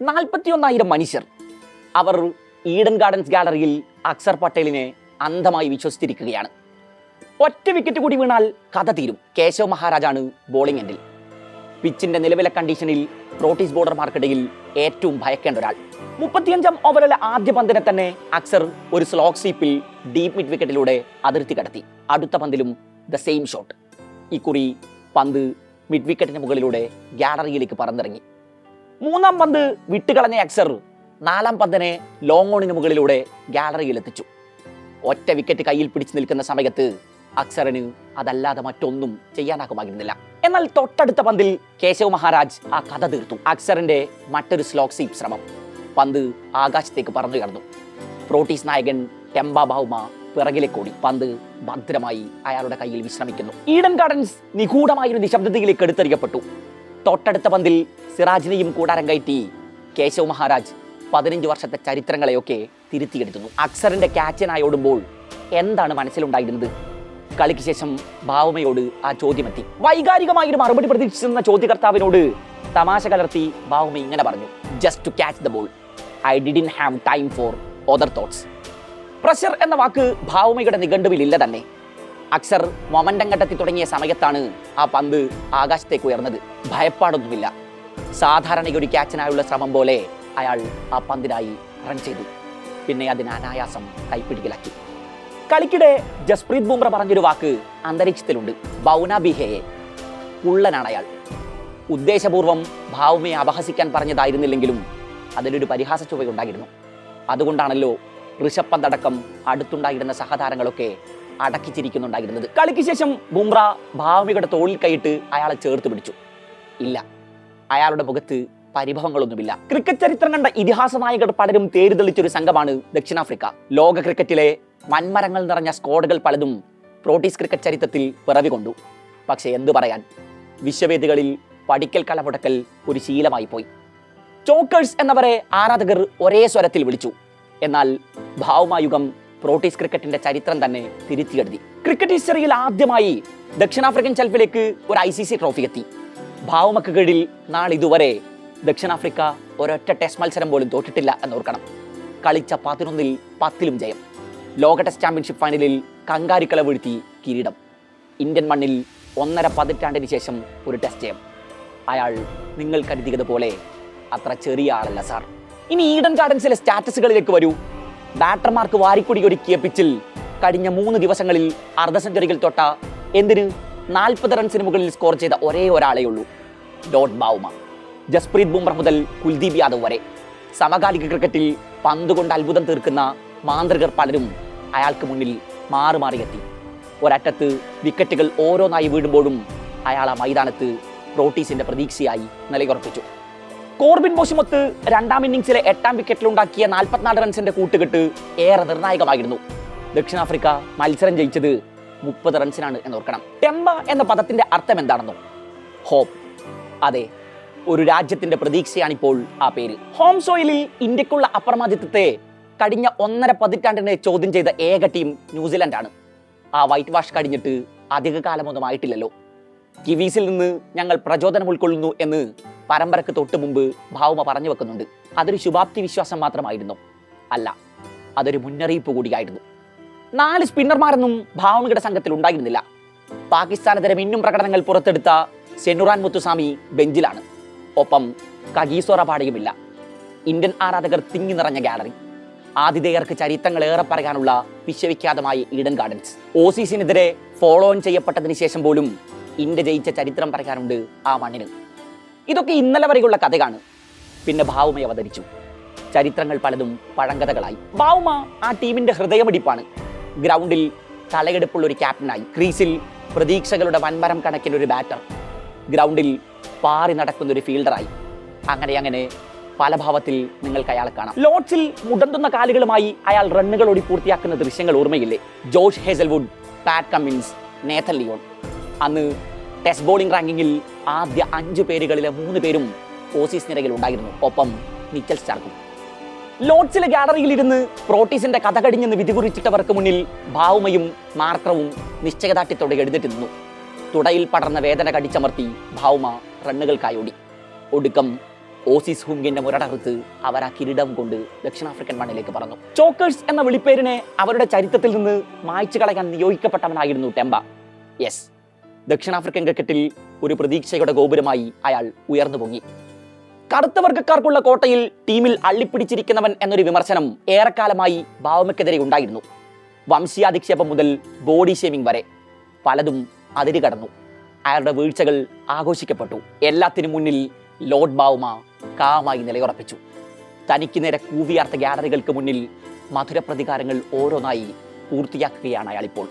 നാൽപ്പത്തിയൊന്നായിരം മനുഷ്യർ. അവർ ഈഡൻ ഗാർഡൻസ് ഗാലറിയിൽ അക്സർ പട്ടേലിനെ അന്ധമായി വിശ്വസിച്ചിരിക്കുകയാണ്. ഒറ്റ വിക്കറ്റ് കൂടി വീണാൽ കഥ തീരും. കേശവ് മഹാരാജാണ് ബോളിംഗ് എൻഡിൽ പിച്ചിന്റെ നിലവിലെ കണ്ടീഷനിൽ പ്രോട്ടീസ് ബോർഡർമാർക്കിടയിൽ ഏറ്റവും ഭയക്കേണ്ട ഒരാൾ. മുപ്പത്തിയഞ്ചാം ഓവറിലെ ആദ്യ പന്തിനെ തന്നെ അക്സർ ഒരു സ്ലോക്ക് സ്വീപ്പിൽ ഡീപ് മിഡ് വിക്കറ്റിലൂടെ അതിർത്തി കടത്തി. അടുത്ത പന്തിലും ദ സെയിം ഷോട്ട് ഇക്കുറി പന്ത് മിഡ് വിക്കറ്റിന് മുകളിലൂടെ ഗ്യാലറിയിലേക്ക് പറന്നിറങ്ങി. മൂന്നാം പന്ത് വിട്ടുകളഞ്ഞ അക്സർ നാലാം പന്തിനെ ലോങ് ഓണിന് മുകളിലൂടെ ഗാലറിയിൽ എത്തിച്ചു ഒറ്റ വിക്കറ്റ് കയ്യിൽ പിടിച്ചു നിൽക്കുന്ന സമയത്ത് അക്സറിന് അതല്ലാതെ മറ്റൊന്നും ചെയ്യാനാകുമായിരുന്നില്ല. എന്നാൽ തൊട്ടടുത്ത പന്തിൽ കേശവ് മഹാരാജ് ആ കഥ തീർത്തു. അക്സറിന്റെ മറ്റൊരു സ്ലോക് സീപ് ശ്രമം. പന്ത് ആകാശത്തേക്ക് പറന്നു കടന്നു. പ്രോട്ടീസ് നായകൻ ടെമ്പ ബൗമ പിറകിലേക്ക് ഓടി പന്ത് ഭദ്രമായി അയാളുടെ കയ്യിൽ വിശ്രമിക്കുന്നു. ഈഡൻ ഗാർഡൻസ് നിഗൂഢമായൊരു നിശബ്ദതയിലേക്ക് എടുത്തെറിയപ്പെട്ടു. തൊട്ടടുത്ത പന്തിൽ സിറാജിനെയും കൂടാരം കയറ്റി കേശവ് മഹാരാജ് പതിനഞ്ച് വർഷത്തെ ചരിത്രങ്ങളെയൊക്കെ തിരുത്തിയെടുത്തുന്നു അക്സറിന്റെ ക്യാച്ചനായി ഓടുമ്പോൾ എന്താണ് മനസ്സിലുണ്ടായിരുന്നത്? കളിക്ക് ശേഷം ഭാവമയോട് ആ ചോദ്യമെത്തി. വൈകാരികമായി ഒരു മറുപടി പ്രതീക്ഷിച്ചിരുന്ന ചോദ്യകർത്താവിനോട് തമാശ കലർത്തി ഭാവമ ഇങ്ങനെ പറഞ്ഞു. Just to catch the ball I didn't have time for other thoughts pressure എന്ന വാക്ക് ഭാവമയുടെ നിഘണ്ടുവിലില്ല തന്നെ. അക്സർ മൊമന്റം ഘട്ടത്തിൽ തുടങ്ങിയ സമയത്താണ് ആ പന്ത് ആകാശത്തേക്ക് ഉയർന്നത്. ഭയപ്പാടൊന്നുമില്ല. സാധാരണ ഒരു ക്യാച്ചിനായുള്ള ശ്രമം പോലെ അയാൾ ആ പന്തിനായി റൺ ചെയ്തു. പിന്നെ അതിന് അനായാസം കൈപ്പിടിക്കലാക്കി. കളിക്കിടെ ജസ്പ്രീത് ബുംറ പറഞ്ഞൊരു വാക്ക് അന്തരീക്ഷത്തിലുണ്ട്. ബൗന ബിഹയെ. കുള്ളനാണ് അയാൾ. ഉദ്ദേശപൂർവം ഭാവുമയെ അപഹസിക്കാൻ പറഞ്ഞതായിരുന്നില്ലെങ്കിലും അതിലൊരു പരിഹാസ ചുവയുണ്ടായിരുന്നു അതുകൊണ്ടാണല്ലോ ഋഷഭ് പന്ത് അടക്കം അടുത്തുണ്ടായിരുന്ന സഹതാരങ്ങളൊക്കെ അടക്കിച്ചിരിക്കുന്നുണ്ടായിരുന്നത്. കളിക്ക് ശേഷം ബുംറ ഭാവികയുടെ തോളിൽ കൈയിട്ട് അയാളെ ചേർത്ത് പിടിച്ചു. ഇല്ല. അയാളുടെ മുഖത്ത് പരിഭവങ്ങളൊന്നുമില്ല. ക്രിക്കറ്റ് ചരിത്രം കണ്ട ഇതിഹാസ നായകർ പലരും തേരുതെളിച്ചൊരു സംഘമാണ് ദക്ഷിണാഫ്രിക്ക. ലോക ക്രിക്കറ്റിലെ വൻമരങ്ങൾ നിറഞ്ഞ സ്ക്വാഡുകൾ പലതും പ്രോട്ടീസ് ക്രിക്കറ്റ് ചരിത്രത്തിൽ പിറവി കൊണ്ടു. പക്ഷേ എന്തു പറയാൻ? വിശ്വവേദികളിൽ പഠിക്കൽ കലമുടക്കൽ ഒരു ശീലമായി പോയി ചോക്കേഴ്സ് എന്നവരെ ആരാധകർ ഒരേ സ്വരത്തിൽ വിളിച്ചു. എന്നാൽ ഭാവുമായുഗം പ്രോട്ടീസ് ക്രിക്കറ്റിന്റെ ചരിത്രം തന്നെ തിരുത്തിയെഴുതി ക്രിക്കറ്റ് ഹിസ്റ്ററിയിൽ ആദ്യമായി ദക്ഷിണാഫ്രിക്കൻ ഷെൽഫിലേക്ക് ഒരു ഐ സി സി ട്രോഫി എത്തി. ഭാവമക്ക് കീഴിൽ നാളിതുവരെ ദക്ഷിണാഫ്രിക്ക ഒരൊറ്റ ടെസ്റ്റ് മത്സരം പോലും തോറ്റിട്ടില്ല എന്നോർക്കണം. കളിച്ച പതിനൊന്നിൽ പത്തിലും ജയം. ലോക ടെസ്റ്റ് ചാമ്പ്യൻഷിപ്പ് ഫൈനലിൽ കങ്കാരിക്കള വീഴ്ത്തി കിരീടം. ഇന്ത്യൻ മണ്ണിൽ ഒന്നര പതിറ്റാണ്ടിന് ശേഷം ഒരു ടെസ്റ്റ് ജയം. അയാൾ നിങ്ങൾ കരുതിയതുപോലെ അത്ര ചെറിയ ആളല്ല സാർ. ഇനി ഈഡൻ ഗാർഡൻസിലെ സ്റ്റാറ്റസുകളിലേക്ക് വരൂ. ബാറ്റർമാർക്ക് വാരിക്കുടി ഒരുക്കിയ പിച്ചിൽ കഴിഞ്ഞ മൂന്ന് ദിവസങ്ങളിൽ അർദ്ധ സെഞ്ചുറികൾ തൊട്ട എന്തിന്? നാൽപ്പത് റൺസിന് മുകളിൽ സ്കോർ ചെയ്ത ഒരേ ഒരാളേ ഉള്ളൂ. ഡോട്ട് ബാവുമ ജസ്പ്രീത് ബുംറ മുതൽ കുൽദീപ് യാദവ് വരെ. സമകാലിക ക്രിക്കറ്റിൽ പന്ത് കൊണ്ട് അത്ഭുതം തീർക്കുന്ന മാന്ത്രികർ പലരും അയാൾക്ക് മുന്നിൽ മാറി മാറിയെത്തി ഒരറ്റത്ത് വിക്കറ്റുകൾ ഓരോന്നായി വീഴുമ്പോഴും അയാൾ ആ മൈതാനത്ത് പ്രോട്ടീസിന്റെ പ്രതീക്ഷയായി നിലയുറപ്പിച്ചു. കോർബിൻ ബോഷിമൊത്ത് രണ്ടാം ഇന്നിംഗ്സിലെ എട്ടാം വിക്കറ്റിലുണ്ടാക്കിയ നാൽപ്പത്തിനാല് റൺസിന്റെ കൂട്ടുകെട്ട് ഏറെ നിർണായകമായിരുന്നു. ദക്ഷിണാഫ്രിക്ക മത്സരം ജയിച്ചത് മുപ്പത് റൺസിനാണ് എന്നോർക്കണം. ടെമ്പ എന്ന പദത്തിന്റെ അർത്ഥം എന്താണെന്നോ? ഹോപ്പ്. അതെ ഒരു രാജ്യത്തിന്റെ പ്രതീക്ഷയാണിപ്പോൾ ആ പേര്. ഹോം സോയിലിൽ ഇന്ത്യക്കുള്ള അപ്രമാദിത്വത്തെ കഴിഞ്ഞ ഒന്നര പതിറ്റാണ്ടിനെ ചോദ്യം ചെയ്ത ഏക ടീം ന്യൂസിലൻഡാണ്. ആ വൈറ്റ് വാഷ് കഴിഞ്ഞിട്ട് അധികകാലമൊന്നും ആയിട്ടില്ലല്ലോ. കിവീസിൽ നിന്ന് ഞങ്ങൾ പ്രചോദനം ഉൾക്കൊള്ളുന്നു എന്ന് പരമ്പരക്ക് തൊട്ട് മുമ്പ് ഭാവുമ പറഞ്ഞു വെക്കുന്നുണ്ട്. അതൊരു ശുഭാപ്തി വിശ്വാസം മാത്രമായിരുന്നു. അല്ല അതൊരു മുന്നറിയിപ്പ് കൂടിയായിരുന്നു. നാല് സ്പിന്നർമാരൊന്നും ഭാവമയുടെ സംഘത്തിൽ ഉണ്ടായിരുന്നില്ല. പാകിസ്ഥാനെതിരെ മിന്നും പ്രകടനങ്ങൾ പുറത്തെടുത്ത സെനുറാൻ മുത്തുസ്വാമി ബെഞ്ചിലാണ്. ഒപ്പം കഗീസോറ പാടിയുമില്ല. ഇന്ത്യൻ ആരാധകർ തിങ്ങി നിറഞ്ഞ ഗാലറി. ആതിഥേയർക്ക് ചരിത്രങ്ങൾ ഏറെ പറയാനുള്ള വിശ്വവിഖ്യാതമായ ഈഡൻ ഗാർഡൻസ്. ഓസീസിനെതിരെ ഫോളോ ഓൺ ചെയ്യപ്പെട്ടതിന് ശേഷം പോലും ഇന്ത്യ ജയിച്ച ചരിത്രം പറയാനുണ്ട് ആ മണ്ണിന്. ഇതൊക്കെ ഇന്നലെ വരെയുള്ള കഥയാണ്. പിന്നെ ഭാവുമ അവതരിച്ചു. ചരിത്രങ്ങൾ പലതും പഴങ്കഥകളായി. ഭാവുമ ആ ടീമിന്റെ ഹൃദയമിടിപ്പാണ്. ഗ്രൗണ്ടിൽ തലയെടുപ്പുള്ള ഒരു ക്യാപ്റ്റനായി. ക്രീസിൽ പ്രതീക്ഷകളുടെ വൻമരം കണക്കിന് ഒരു ബാറ്റർ. ഗ്രൗണ്ടിൽ പാറി നടക്കുന്ന ഒരു ഫീൽഡറായി. അങ്ങനെ അങ്ങനെ പല ഭാവത്തിൽ നിങ്ങൾക്ക് അയാളെ കാണാം. ലോഡ്സിൽ മുടന്തുന്ന കാലുകളുമായി അയാൾ റണ്ണുകൾ ഓടി പൂർത്തിയാക്കുന്ന ദൃശ്യങ്ങൾ ഓർമ്മയില്ലേ? Josh Hazlewood Pat Cummins Nathan Lyon. അന്ന് ടെസ്റ്റ് ബോളിംഗ് റാങ്കിങ്ങിൽ ആദ്യ അഞ്ച് പേരുകളിലെ മൂന്ന് പേരും ഓസീസ് നിരയിൽ ഉണ്ടായിരുന്നു. ഒപ്പം നിക്കൽ സ്റ്റാർക്കും ലോഡ്സിലെ ഗാലറിയിൽ ഇരുന്ന് പ്രോട്ടീസിന്റെ കഥ കടിഞ്ഞെന്ന് വിധി കുറിച്ചിട്ടവർക്ക് മുന്നിൽ ഭാവുമയും മാർക്കറവും നിശ്ചയദാർഢ്യത്തോടെ എഴുന്നേറ്റ് നിന്നു. തുടയിൽ പടർന്ന വേദന കടിച്ചമർത്തി ഭാവുമ റണ്ണുകൾക്കായി ഓടി. ഒടുക്കം ഓസീസ് ഹുങ്കിന്റെ മുരടറുത്ത് അവർ ആ കിരീടം കൊണ്ട് ദക്ഷിണാഫ്രിക്കൻ മണ്ണിലേക്ക് പറഞ്ഞു ചോക്കേഴ്സ് എന്ന വിളിപ്പേരിനെ അവരുടെ ചരിത്രത്തിൽ നിന്ന് മായ്ച്ചു കളയാൻ നിയോഗിക്കപ്പെട്ടവനായിരുന്നു ടെമ്പ. യെസ് ദക്ഷിണാഫ്രിക്കൻ ക്രിക്കറ്റിൽ ഒരു പ്രതീക്ഷയുടെ ഗോപുരമായി അയാൾ ഉയർന്നു പൊങ്ങി. കറുത്ത വർഗക്കാർക്കുള്ള കോട്ടയിൽ ടീമിൽ അള്ളിപ്പിടിച്ചിരിക്കുന്നവൻ എന്നൊരു വിമർശനം ഏറെക്കാലമായി ഭാവമയ്ക്കെതിരെ ഉണ്ടായിരുന്നു. വംശീയാധിക്ഷേപം മുതൽ ബോഡി ഷേമിംഗ് വരെ പലതും അതിരി കടന്നു അയാളുടെ വീഴ്ചകൾ ആഘോഷിക്കപ്പെട്ടു. എല്ലാത്തിനും മുന്നിൽ ലോർഡ് ബാവുമ കാമായി നിലയുറപ്പിച്ചു. തനിക്ക് നേരെ കൂവിയാർത്ത ഗ്യാലറികൾക്ക് മുന്നിൽ മധുരപ്രതികാരങ്ങൾ ഓരോന്നായി പൂർത്തിയാക്കുകയാണ് അയാളിപ്പോൾ.